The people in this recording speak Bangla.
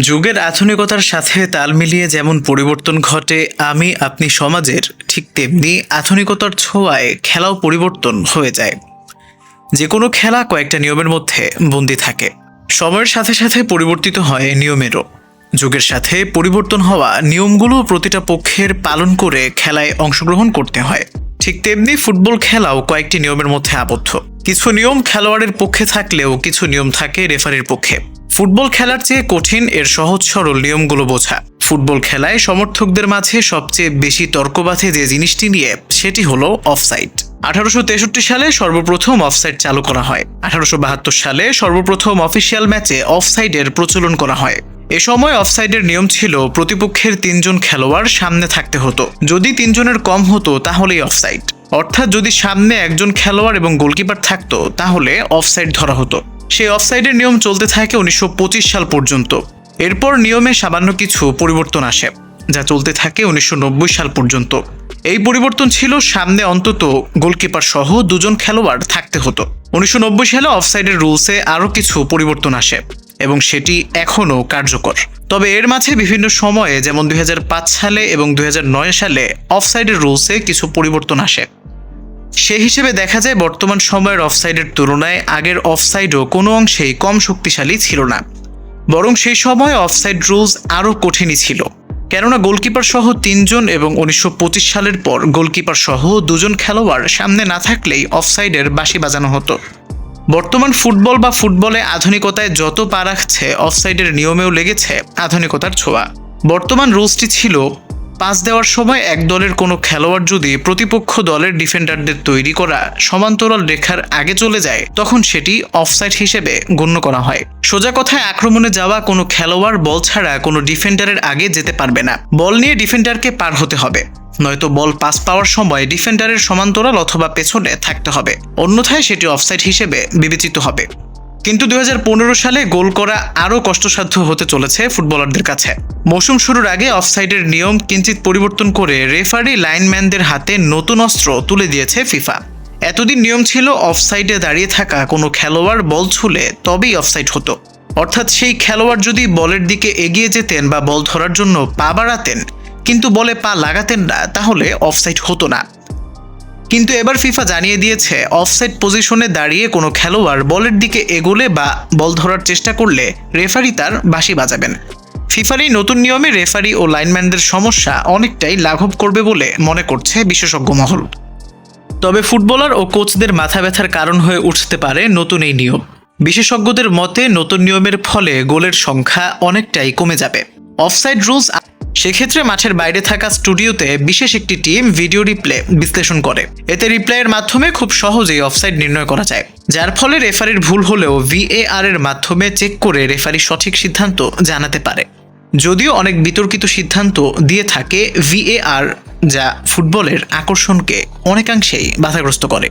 যুগের আধুনিকতার সাথে তাল মিলিয়ে যেমন পরিবর্তন ঘটে, আমি, আপনি সমাজের ঠিক তেমনি আধুনিকতার ছোঁয়ায় খেলাও পরিবর্তন হয়ে যায়। যে কোনো খেলা কয়েকটা নিয়মের মধ্যে বন্দি থাকে। সময়ের সাথে সাথে পরিবর্তিত হয় নিয়মেরও। যুগের সাথে পরিবর্তন হওয়া নিয়মগুলো প্রতিটা পক্ষের পালন করে খেলায় অংশগ্রহণ করতে হয়। ঠিক তেমনি ফুটবল খেলাও কয়েকটি নিয়মের মধ্যে আবদ্ধ। কিছু নিয়ম খেলোয়াড়ের পক্ষে থাকলেও কিছু নিয়ম থাকে রেফারির পক্ষে। ফুটবল খেলার চেয়ে কঠিন এর সহজ সরল নিয়মগুলো বোঝা। ফুটবল খেলায় সমর্থকদের মাঝে সবচেয়ে বেশি তর্ক বাঁধে যে জিনিসটি নিয়ে, সেটি হলো অফসাইড আঠারোশো তেষট্টি সালে সর্বপ্রথম অফসাইড চালু করা হয়। আঠারোশো বাহাত্তর সালে সর্বপ্রথম অফিসিয়াল ম্যাচে অফসাইডের প্রচলন করা হয়। এ সময় অফসাইডের নিয়ম ছিল, প্রতিপক্ষের তিনজন খেলোয়াড় সামনে থাকতে হতো। যদি তিনজনের কম হতো, তাহলেই অফসাইড অর্থাৎ যদি সামনে একজন খেলোয়াড় এবং গোলকিপার থাকতো, তাহলে অফসাইড ধরা হতো। সেই অফসাইডের নিয়ম চলতে থাকে উনিশশো পঁচিশ সাল পর্যন্ত। এরপর নিয়মে সামান্য কিছু পরিবর্তন আসে, যা চলতে থাকে উনিশশো নব্বই সাল পর্যন্ত। এই পরিবর্তন ছিল সামনে অন্তত গোলকিপার সহ দুজন খেলোয়াড় থাকতে হতো। উনিশশো নব্বই সালে অফসাইডের রুলসে আরও কিছু পরিবর্তন আসে, এবং সেটি এখনও কার্যকর। তবে এর মাঝে বিভিন্ন সময়ে, যেমন দুই হাজার পাঁচ সালে এবং দুই হাজার নয় সালে অফসাইডের রুলসে কিছু পরিবর্তন আসে। সে হিসেবে দেখা যায় বর্তমান সময়ের অফসাইডের তুলনায় আগের অফসাইডও কোনো অংশেই কম শক্তিশালী ছিল না। বরং সেই সময় অফসাইড রুলস আরও কঠিনই ছিল। কেননা গোলকিপার সহ তিনজন এবং উনিশশো পঁচিশ সালের পর গোলকিপার সহ দুজন খেলোয়াড় সামনে না থাকলেই অফসাইডের বাঁশি বাজানো হতো। বর্তমান ফুটবল বা ফুটবলে আধুনিকতায় যত পা রাখছে অফসাইডের নিয়মেও লেগেছে আধুনিকতার ছোঁয়া। বর্তমান রুলসটি ছিল পাস দেওয়ার সময় এক দলের কোনো খেলোয়াড় যদি প্রতিপক্ষ দলের ডিফেন্ডারদের তৈরি করা সমান্তরাল রেখার আগে চলে যায়, তখন সেটি অফসাইড হিসেবে গণ্য করা হয়। সোজা কথায় আক্রমণে যাওয়া কোনো খেলোয়াড় বল ছাড়া কোনো ডিফেন্ডারের আগে যেতে পারবে না। বল নিয়ে ডিফেন্ডারকে পার হতে হবে। নয়তো বল পাস পাওয়ার সময় ডিফেন্ডারের সমান্তরাল অথবা পেছনে থাকতে হবে। অন্যথায় সেটি অফসাইড হিসেবে বিবেচিত হবে। কিন্তু দু হাজার পনেরো সালে গোল করা আরও কষ্টসাধ্য হতে চলেছে ফুটবলারদের কাছে। মৌসুম শুরুর আগে অফসাইডের নিয়ম কিঞ্চিত পরিবর্তন করে রেফারি লাইনম্যানদের হাতে নতুন অস্ত্র তুলে দিয়েছে ফিফা। এতদিন নিয়ম ছিল অফসাইডে দাঁড়িয়ে থাকা, কোনো খেলোয়াড় বল ছুলে তবেই অফসাইড হতো। অর্থাৎ সেই খেলোয়াড় যদি বলের দিকে এগিয়ে যেতেন বা বল ধরার জন্য পা বাড়াতেন, কিন্তু বলে পা লাগাতেন না, তাহলে অফসাইড হতো না। কিন্তু এবার ফিফা জানিয়ে দিয়েছে অফসাইড পজিশনে দাঁড়িয়ে কোনো খেলোয়াড় বলের দিকে এগোলে বা বল ধরার চেষ্টা করলে রেফারি তার বাঁশি বাজাবেন। ফিফার এই নতুন নিয়মে রেফারি ও লাইনম্যানদের সমস্যা অনেকটাই লাঘব করবে বলে মনে করছে বিশেষজ্ঞ মহল। তবে ফুটবলার ও কোচদের মাথা ব্যথার কারণ হয়ে উঠতে পারে নতুন এই নিয়ম। বিশেষজ্ঞদের মতে, নতুন নিয়মের ফলে গোলের সংখ্যা অনেকটাই কমে যাবে। অফসাইড রুলস সেক্ষেত্রে মাঠের বাইরে থাকা স্টুডিওতে বিশেষ একটি টিম ভিডিও রিপ্লে বিশ্লেষণ করে। এতে রিপ্লাইয়ের মাধ্যমে খুব সহজেই অফসাইড নির্ণয় করা যায়। যার ফলে রেফারির ভুল হলেও ভিএআর এর মাধ্যমে চেক করে রেফারি সঠিক সিদ্ধান্ত জানাতে পারে। যদিও অনেক বিতর্কিত সিদ্ধান্ত দিয়ে থাকে, ভিএআর যা ফুটবলের আকর্ষণকে অনেকাংশেই বাধাগ্রস্ত করে।